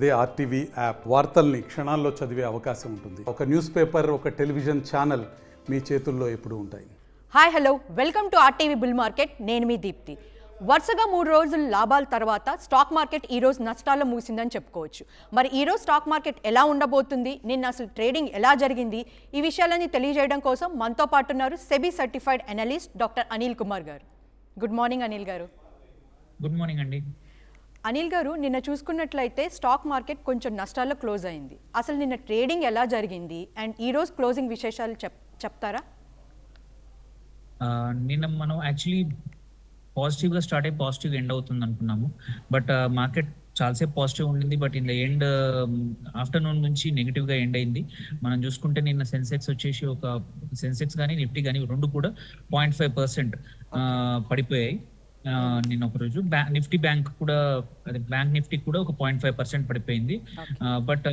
అదే RTV app వార్తల్ని క్షణాల్లో చదివే అవకాశం ఉంటుంది. ఒక న్యూస్ పేపర్ ఒక టెలివిజన్ ఛానల్ మీ చేతుల్లో ఎప్పుడూ ఉంటాయి. Hi hello welcome to RTV bull market నేను మీ దీప్తి. వరుసగా మూడు రోజులు లాభాల తర్వాత స్టాక్ మార్కెట్ ఈ రోజు నష్టాల్లో ముగిసిందని చెప్పుకోవచ్చు. మరి ఈ రోజు స్టాక్ మార్కెట్ ఎలా ఉండబోతుంది? నిన్న అసలు ట్రేడింగ్ ఎలా జరిగింది? ఈ విషయాలన్నీ తెలియజేయడం కోసం మనతో పాటు ఉన్నారు SEBI certified analyst doctor Anil Kumar garu. Good morning Anil గారు. గుడ్ మార్నింగ్ అండి. అనిల్ గారు నిన్న చూసుకున్నట్లయితే స్టాక్ మార్కెట్ కొంచెం నష్టాల్లో క్లోజ్ అయింది. అసలు నిన్న ట్రేడింగ్ ఎలా జరిగింది? అండ్ ఈ రోజు క్లోజింగ్ విశేషాలు చెప్ చెప్తారా? నిన్న మనం యాక్చువల్లీ పాజిటివ్గా స్టార్ట్ అయ్యి పాజిటివ్ ఎండ్ అవుతుంది అనుకున్నాము. బట్ మార్కెట్ చాలాసేపు పాజిటివ్ ఉండింది. బట్ ఇన్ ఎండ్ ఆఫ్టర్నూన్ నుంచి నెగిటివ్గా ఎండ్ అయింది. మనం చూసుకుంటే నిన్న సెన్సెక్స్ వచ్చేసి ఒక సెన్సెక్స్ కానీ నిఫ్టీ కానీ రెండు కూడా పాయింట్ ఫైవ్ పర్సెంట్ పడిపోయాయి. నిన్న ఒక రోజు నిఫ్టీ బ్యాంక్ కూడా అదే బ్యాంక్ నిఫ్టీ కూడా ఒక పాయింట్ ఫైవ్ పర్సెంట్ పడిపోయింది. బట్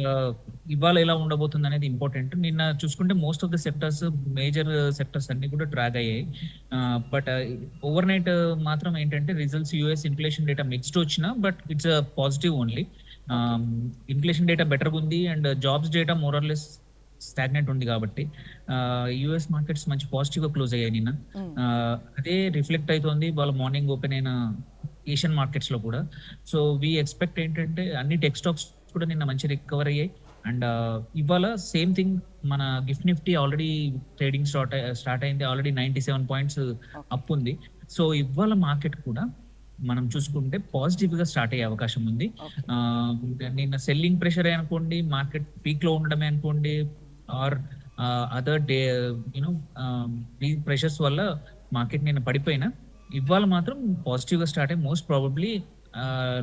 ఇవాళ ఎలా ఉండబోతుంది అనేది ఇంపార్టెంట్. నిన్న చూసుకుంటే most of the sectors major sectors అన్ని కూడా డ్రాగ్ అయ్యాయి. బట్ ఓవర్ నైట్ మాత్రం ఏంటంటే results US inflation data mixed వచ్చినా but it's positive only. Inflation data better ఉంది and jobs data more or less stagnant ఉంది కాబట్టి యుఎస్ మార్కెట్స్ మంచి పాజిటివ్గా క్లోజ్ అయ్యాయి నిన్న. అదే రిఫ్లెక్ట్ అవుతోంది వాళ్ళ మార్నింగ్ ఓపెన్ అయిన ఏషియన్ మార్కెట్స్లో కూడా. సో వి ఎక్స్పెక్ట్ ఏంటంటే అన్ని టెక్ స్టాక్స్ కూడా నిన్న మంచి రికవర్ అయ్యాయి. అండ్ ఇవాళ సేమ్ థింగ్ మన gift nifty already trading start start అయింది. Already ninety seven points up ఉంది. సో ఇవాళ మార్కెట్ కూడా మనం చూసుకుంటే పాజిటివ్గా స్టార్ట్ అయ్యే అవకాశం ఉంది. నిన్న సెల్లింగ్ ప్రెషర్ అనుకోండి మార్కెట్ పీక్లో ఉండడమే అనుకోండి or other day you know ఈ ప్రెషర్స్ వల్ల మార్కెట్ నిన్న పడిపోయినా. ఇవాళ మాత్రం పాజిటివ్గా స్టార్ట్ అయ్యి most probably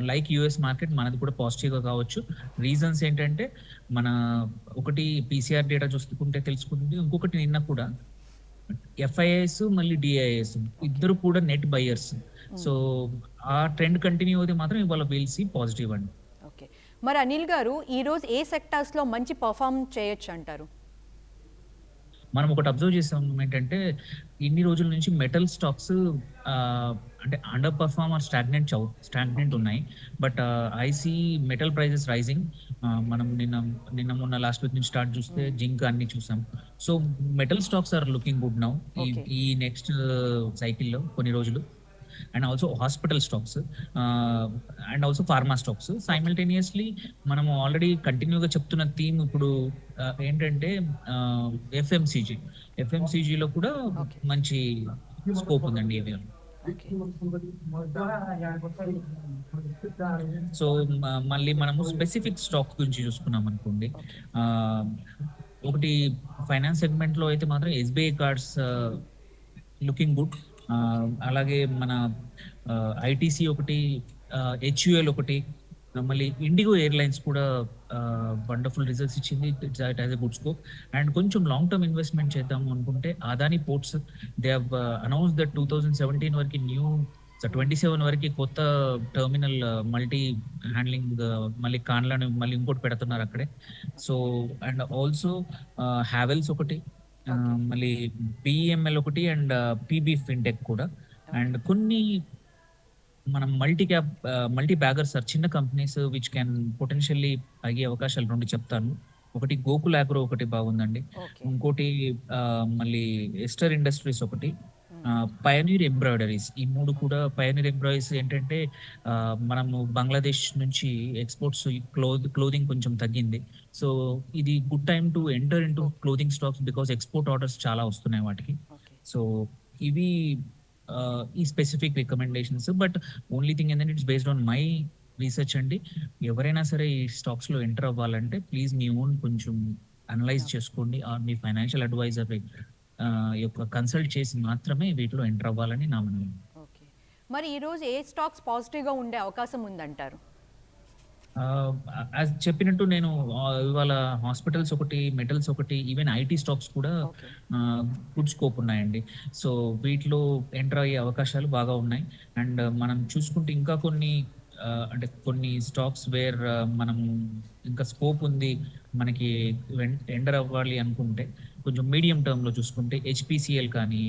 like US market మనది కూడా పాజిటివ్గా కావచ్చు. రీజన్స్ ఏంటంటే మన ఒకటి పీసీఆర్ డేటా చూసుకుంటే తెలుసుకుంటుంది ఇంకొకటి నిన్న కూడా ఎఫ్ఐఎస్ మళ్ళీ డిఐఎస్ ఇద్దరు కూడా నెట్ బయర్స్ సో ఆ ట్రెండ్ కంటిన్యూ అయితే మాత్రం ఇవాళ వీల్సి పాజిటివ్ అండి. ఓకే మరి అనిల్ గారు ఈ రోజు ఏ సెక్టార్స్లో మంచి పర్ఫామ్ చేయొచ్చు అంటారు? మనం ఒకటి అబ్జర్వ్ చేసాం ఏంటంటే ఇన్ని రోజుల నుంచి మెటల్ స్టాక్స్ అంటే underperform or stagnant stagnant ఉన్నాయి. But I see metal prices rising మనం నిన్న నిన్న మొన్న లాస్ట్ వీక్ నుంచి స్టార్ట్ చూస్తే జింక్ అన్ని చూసాం. So metal stocks are looking good now. ఈ నెక్స్ట్ సైకిల్లో కొన్ని రోజులు. And also hospital stocks and also pharma stocks simultaneously మనం ఆల్రెడీ కంటిన్యూగా చెప్తున్న థీమ్ ఇప్పుడు ఆ, ఏంటంటే ఎఫ్ఎంసీజీ ఎఫ్ఎంసీజీలో కూడా. మంచి స్కోప్ ఉందండి సో మళ్ళీ మనము స్పెసిఫిక్ స్టాక్ గురించి చూసుకున్నాం అనుకోండి. ఆ, ఒకటి ఫైనాన్స్ సెగ్మెంట్లో అయితే మాత్రం ఎస్బీఐ కార్డ్స్ లుకింగ్ గుడ్ అలాగే మన ఐటీసీ ఒకటి హెచ్యుఎల్ ఒకటి మళ్ళీ ఇండిగో ఎయిర్లైన్స్ కూడా వండర్ఫుల్ రిజల్ట్స్ ఇచ్చింది. It's it a good scope. And కొంచెం లాంగ్ టర్మ్ ఇన్వెస్ట్మెంట్ చేద్దాము అనుకుంటే Adani ports they have announce that two thousand seventeen వరకు న్యూ ట్వంటీ సెవెన్ వరకు కొత్త టర్మినల్ మల్టీ హ్యాండ్లింగ్ మళ్ళీ కాన్లను మళ్ళీ ఇంకోటి పెడుతున్నారు అక్కడే. సో అండ్ ఆల్సో హ్యావెల్స్ ఒకటి ఆ, మళ్ళీ పిఎంఎల్ ఒకటి అండ్ పీబీ ఫిన్టెక్ కూడా. అండ్ కొన్ని మనం multi cap multi baggers or చిన్న కంపెనీస్ విచ్ క్యాన్ పొటెన్షియల్లీ అయ్యే అవకాశాలు రెండు చెప్తాను. ఒకటి గోకుల్ అగ్రో ఒకటి బాగుందండి. ఓకే. ఇంకోటి మళ్ళీ ఎస్టర్ ఇండస్ట్రీస్ ఒకటి. పయనీర్ ఎంబ్రాయిడరీస్ ఈ మూడు కూడా పయనీర్ ఎంబ్రాయిడరీస్ ఏంటంటే మనము బంగ్లాదేశ్ నుంచి ఎక్స్పోర్ట్స్ క్లోత్ క్లోదింగ్ కొంచెం తగ్గింది. సో ఇది good time to enter into clothing stocks because export orders చాలా వస్తున్నాయి వాటికి. సో ఇవి ఈ specific recommendations but only thing ఏంటంటే it's based on my research అండి. ఎవరైనా సరే ఈ స్టాక్స్లో ఎంటర్ అవ్వాలంటే ప్లీజ్ మీ ఓన్ కొంచెం అనలైజ్ చేసుకోండి. ఆర్ మీ ఫైనాన్షియల్ అడ్వైజర్ యొక్క కన్సల్ట్ చేసి మాత్రమే వీటిలో ఎంటర్ అవ్వాలని నా ఓకే. మరి ఈ రోజు ఏ స్టాక్స్ పాజిటివ్గా ఉండే అవకాశం ఉందంటారు? యాజ్ చెప్పినట్టు నేను ఇవాళ హాస్పిటల్స్ ఒకటి మెటల్స్ ఒకటి ఈవెన్ ఐటీ స్టాక్స్ కూడా గుడ్ స్కోప్ ఉన్నాయండి. సో వీటిలో ఎంటర్ అయ్యే అవకాశాలు బాగా ఉన్నాయి. అండ్ మనం చూసుకుంటే ఇంకా కొన్ని అంటే కొన్ని స్టాక్స్ వేర్ మనం ఇంకా స్కోప్ ఉంది మనకి ఎంటర్ అవ్వాలి అనుకుంటే. కొంచెం మీడియం టర్మ్లో చూసుకుంటే హెచ్పిసిఎల్ కానీ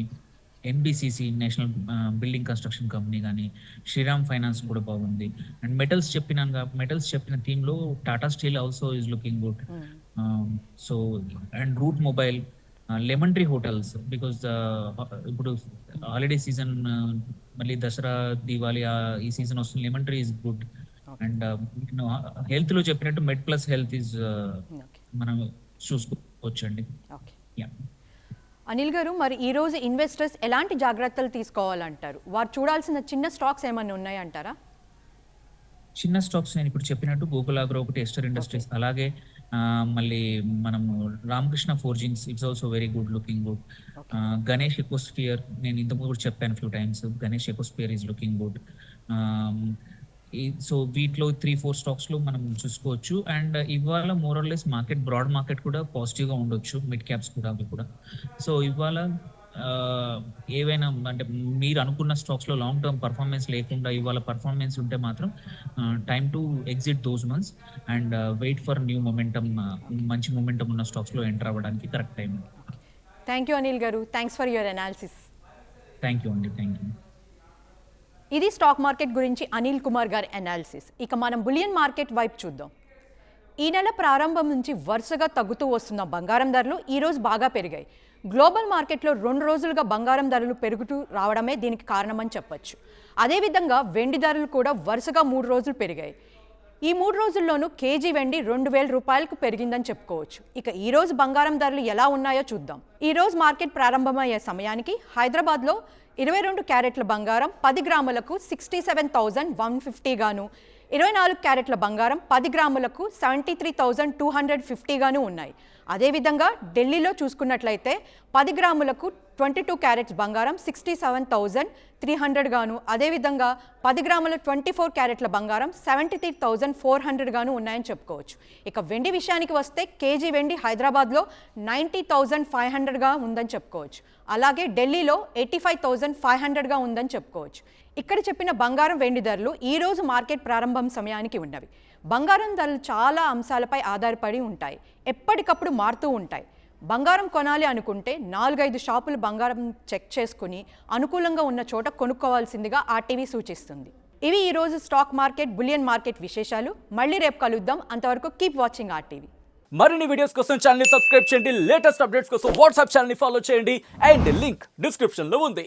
NBCC national building construction company కానీ శ్రీరామ్ ఫైనాన్స్ కూడా బాగుంది. అండ్ మెటల్స్ చెప్పినాను మెటల్స్ చెప్పిన థీమ్లో Tata steel also is looking good. So and route mobile lemon tree hotels because ఇప్పుడు హాలిడే సీజన్ మళ్ళీ దసరా దీవాలి ఈ సీజన్ వస్తుంది lemon tree is good. And హెల్త్లో చెప్పినట్టు మెడ్ ప్లస్ హెల్త్ ఓకే. మనం చూసుకోవచ్చండి. ఓకే. అనిల్ గారు మరి ఈ రోజు ఇన్వెస్టర్స్ ఎలాంటి జాగ్రత్తలు తీసుకోవాలంటారు? వారు చూడాల్సిన చిన్న స్టాక్స్ ఏమైనా ఉన్నాయంటారా? చిన్న స్టాక్స్ నేను ఇప్పుడు చెప్పినట్టు గూగుల్ ఆగ్రో ఒకటి ఎస్టర్ ఇండస్ట్రీస్ అలాగే మళ్ళీ మనం Ramakrishna forgings it's also very good looking good Ganesh ecosphere నేను ఇంతకు కూడా చెప్పాను few times Ganesh ecosphere is looking good so వీటిలో త్రీ ఫోర్ స్టాక్స్లో మనం చూసుకోవచ్చు. అండ్ ఇవాళ మోరల్లెస్ మార్కెట్ బ్రాడ్ మార్కెట్ కూడా పాజిటివ్గా ఉండొచ్చు. మిడ్ క్యాప్స్ కూడా అవి కూడా. సో ఇవాళ ఆ, ఏవైనా అంటే మీరు అనుకున్న స్టాక్స్లో లాంగ్ టర్మ్ పర్ఫార్మెన్స్ లేకుండా ఇవాళ పర్ఫార్మెన్స్ ఉంటే మాత్రం time to exit those months and wait for new momentum మంచి మొమెంటం ఉన్న స్టాక్స్లో ఎంటర్ అవ్వడానికి correct time thank you Anil garu. Thanks for your analysis thank you అండి థ్యాంక్ యూ ఇది స్టాక్ మార్కెట్ గురించి అనిల్ కుమార్ గారి అనాలిసిస్ ఇక మనం బులియన్ మార్కెట్ వైపు చూద్దాం. ఈ నెల ప్రారంభం నుంచి వరుసగా తగ్గుతూ వస్తున్న బంగారం ధరలు ఈరోజు బాగా పెరిగాయి. గ్లోబల్ మార్కెట్లో రెండు రోజులుగా బంగారం ధరలు పెరుగుతూ రావడమే దీనికి కారణమని చెప్పొచ్చు. అదేవిధంగా వెండి ధరలు కూడా వరుసగా మూడు రోజులు పెరిగాయి. ఈ మూడు రోజుల్లోనూ కేజీ వెండి రెండు వేల రూపాయలకు పెరిగిందని చెప్పుకోవచ్చు. ఇక ఈ రోజు బంగారం ధరలు ఎలా ఉన్నాయో చూద్దాం. ఈ రోజు మార్కెట్ ప్రారంభమయ్యే సమయానికి హైదరాబాద్లో ఇరవై రెండు క్యారెట్ల బంగారం పది గ్రాములకు సిక్స్టీ సెవెన్ థౌజండ్ వన్ ఫిఫ్టీగాను ఇరవై నాలుగు క్యారెట్ల బంగారం పది గ్రాములకు seventy three thousand two hundred ఫిఫ్టీగాను ఉన్నాయి. అదేవిధంగా ఢిల్లీలో చూసుకున్నట్లయితే పది గ్రాములకు ట్వంటీ టూ క్యారెట్స్ బంగారం sixty seven thousand three hundred గాను. అదేవిధంగా పది గ్రాముల ట్వంటీ ఫోర్ క్యారెట్ల బంగారం seventy three thousand four hundred గాను ఉన్నాయని చెప్పుకోవచ్చు. ఇక వెండి విషయానికి వస్తే కేజీ వెండి హైదరాబాద్లో నైంటీ థౌజండ్ ఫైవ్ హండ్రెడ్గా ఉందని చెప్పుకోవచ్చు. అలాగే ఢిల్లీలో ఎయిటీ ఫైవ్ థౌజండ్ ఫైవ్ హండ్రెడ్గా ఉందని చెప్పుకోవచ్చు. ఇక్కడ చెప్పిన బంగారం వెండి ధరలు ఈరోజు మార్కెట్ ప్రారంభం సమయానికి ఉన్నవి. బంగారం ధరలు చాలా అంశాలపై ఆధారపడి ఉంటాయి. ఎప్పటికప్పుడు మారుతూ ఉంటాయి. బంగారం కొనాలి అనుకుంటే నాలుగైదు షాపులు బంగారం చెక్ చేసుకుని అనుకూలంగా ఉన్న చోట కొనుక్కోవాల్సిందిగా ఆర్టీవీ సూచిస్తుంది. ఇవి ఈరోజు స్టాక్ మార్కెట్ బులియన్ మార్కెట్ విశేషాలు. మళ్ళీ రేపు కలుద్దాం. అంతవరకు కీప్ వాచింగ్ ఆర్టీవీ. మరిన్ని వీడియోస్ కోసం ఛానల్ సబ్స్క్రైబ్ చేయండి. లేటెస్ట్ అప్డేట్స్ కోసం వాట్సాప్ ఛానల్ ఫాలో చేయండి. అండ్ లింక్ డిస్క్రిప్షన్లో ఉంది.